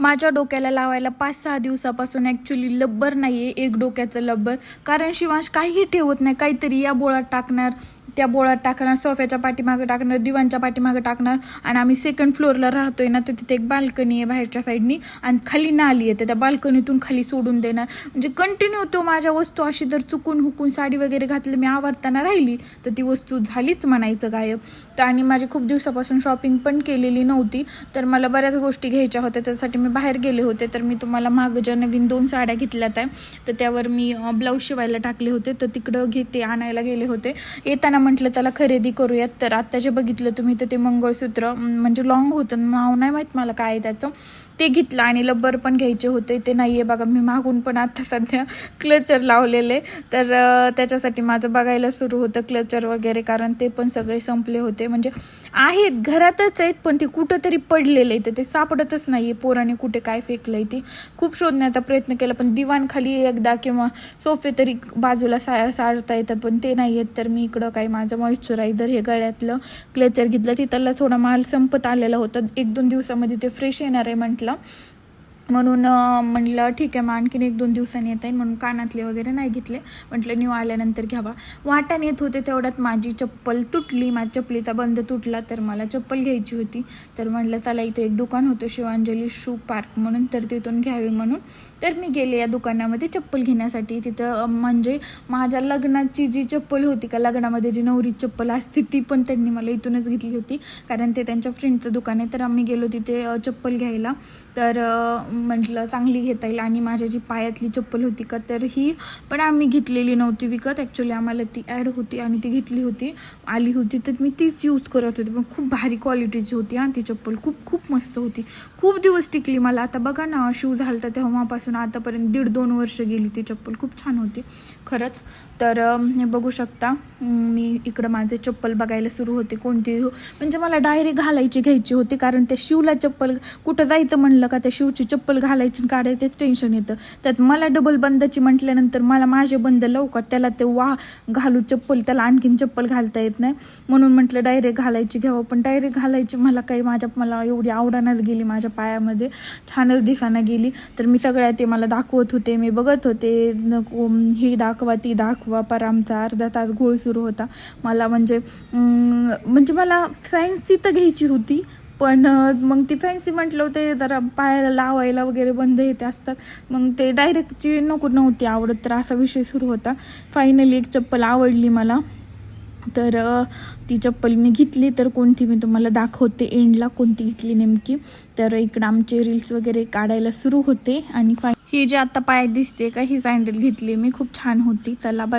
माझ्या डोक्याला लावायला पाच सहा दिवसापासून ॲक्च्युली लब्बर नाही आहे एक डोक्याचं लब्बर. कारण शिवांश काहीही ठेवत नाही काहीतरी या बोळात टाकणार. त्या बोळात टाकणार सोफ्याच्या पाठीमागं टाकणार दिवांच्या पाठीमागं टाकणार आणि आम्ही सेकंड फ्लोअरला राहतोय ना तर तिथे एक बाल्कनी आहे बाहेरच्या साईडनी आणि खाली नाली आहे. तर त्या बाल्कनीतून खाली सोडून देणार. म्हणजे कंटिन्यू तो माझ्या वस्तू अशी जर चुकून हुकून साडी वगैरे घातली मी आवरताना राहिली तर ती वस्तू झालीच म्हणायचं गायब. तर आणि माझी खूप दिवसापासून शॉपिंग पण केलेली नव्हती तर मला बऱ्याच गोष्टी घ्यायच्या होत्या. त्यासाठी मी बाहेर गेले होते तर मी तुम्हाला मागं ज्या नवीन दोन साड्या घेतल्यात आहे तर त्यावर मी ब्लाऊज शिवायला टाकले होते. तर तिकडं घेते आणायला गेले होते. येताना म्हटलं त्याला खरेदी करूयात. तर आत्ता जे बघितलं तुम्ही तर ते मंगळसूत्र म्हणजे लॉंग होतं. नाव नाही माहीत मला काय आहे त्याचं. ते घेतलं आणि लब्बर पण घ्यायचे होते. ते नाही आहे बघा मी मागून पण आत्ता सध्या क्लचर लावलेले. तर त्याच्यासाठी माझं बघायला सुरू होतं क्लचर वगैरे कारण ते पण सगळे संपले होते. म्हणजे आहेत घरातच आहेत पण ते कुठंतरी पडलेले आहे तर ते सापडतच नाही आहे पोराने कुठे काय फेकलं आहे ते. खूप शोधण्याचा प्रयत्न केला पण दिवाणखाली एकदा किंवा सोफे तरी बाजूला सा सारता येतात पण ते नाही आहेत तर मी इकडं काय माझं मॉइश्चरायझर हे गळ्यातलं क्लेचर घेतलं. तिथला थोडा माल संपत आलेला होता. एक दोन दिवसामध्ये ते फ्रेश येणार आहे म्हटलं. म्हणून म्हटलं म्हणलं ठीक आहे मग आणखीन एक दोन दिवसांनी येता येईल म्हणून कानातले वगैरे नाही घेतले. म्हटलं न्यू आल्यानंतर घ्यावा. वाटाण येत होते तेवढ्यात माझी चप्पल तुटली माझ्या चप्पलीचा बंद तुटला तर मला चप्पल घ्यायची होती. तर म्हटलं त्याला इथे एक दुकान होतं शिवांजली शू पार्क म्हणून तर तिथून घ्यावी म्हणून. तर मी गेले या दुकानामध्ये चप्पल घेण्यासाठी. तिथं म्हणजे माझ्या लग्नाची जी चप्पल होती का लग्नामध्ये जी नवरी चप्पल असते ती पण त्यांनी मला इथूनच घेतली होती. कारण ते त्यांच्या फ्रेंडचं दुकान आहे तर आम्ही गेलो तिथे चप्पल घ्यायला. तर म्हटलं चांगली घेता येईल. आणि माझ्या जी पायातली चप्पल होती का तर ही पण आम्ही घेतलेली नव्हती विकत. ॲक्च्युली आम्हाला ती ॲड होती आणि ती घेतली होती. आली होती तर मी तीच यूज करत होती. पण खूप भारी क्वालिटीची होती हां ती चप्पल. खूप खूप मस्त होती. खूप दिवस टिकली मला. आता बघा ना शू झालं तेव्हापासून. आतापर्यंत दीड दोन वर्ष गेली ती चप्पल. खूप छान होती. खरंच. तर हे बघू शकता. मी इकडं माझे चप्पल बघायला सुरू होते. कोणती? म्हणजे मला डायरेक्ट घालायची घ्यायची होती. कारण त्या शिवला चप्पल कुठं जायचं म्हणलं का त्या शिवची चप्पल चप्पल घालायची आणि काढायचं तेच टेन्शन येतं. त्यात मला डबल बंदाची म्हटल्यानंतर मला माझे बंद लवकर त्याला ते वा घालू चप्पल त्याला आणखीन चप्पल घालता येत नाही. म्हणून म्हटलं डायरेक्ट घालायची घ्यावं. पण डायरेक्ट घालायची मला काही माझ्या मला एवढी आवडानच गेली माझ्या पायामध्ये. छानच दिसाना गेली. तर मी सगळ्या ते मला दाखवत होते मी बघत होते. नको ही दाखवा ती दाखवा. पर आमचा अर्धा तास घोळ सुरू होता. मला म्हणजे म्हणजे मला फॅन्सी तर घ्यायची होती पण मग ती फॅन्सी म्हटलं होते जरा पायाला लावायला वगैरे बंद येते असतात. मग ते डायरेक्टची नको नव्हती आवडत तर असा विषय सुरू होता. फायनली एक चप्पल आवडली मला. तर ती चप्पल मी घेतली. तर कोणती मी तुम्हाला दाखवते एंडला कोणती घेतली नेमकी. तर इकडं आमचे रील्स वगैरे काढायला सुरू होते. आणि फाय ही जी आता पाय दिसते का ही सँडल घेतली मी. खूप छान होती. चला बाय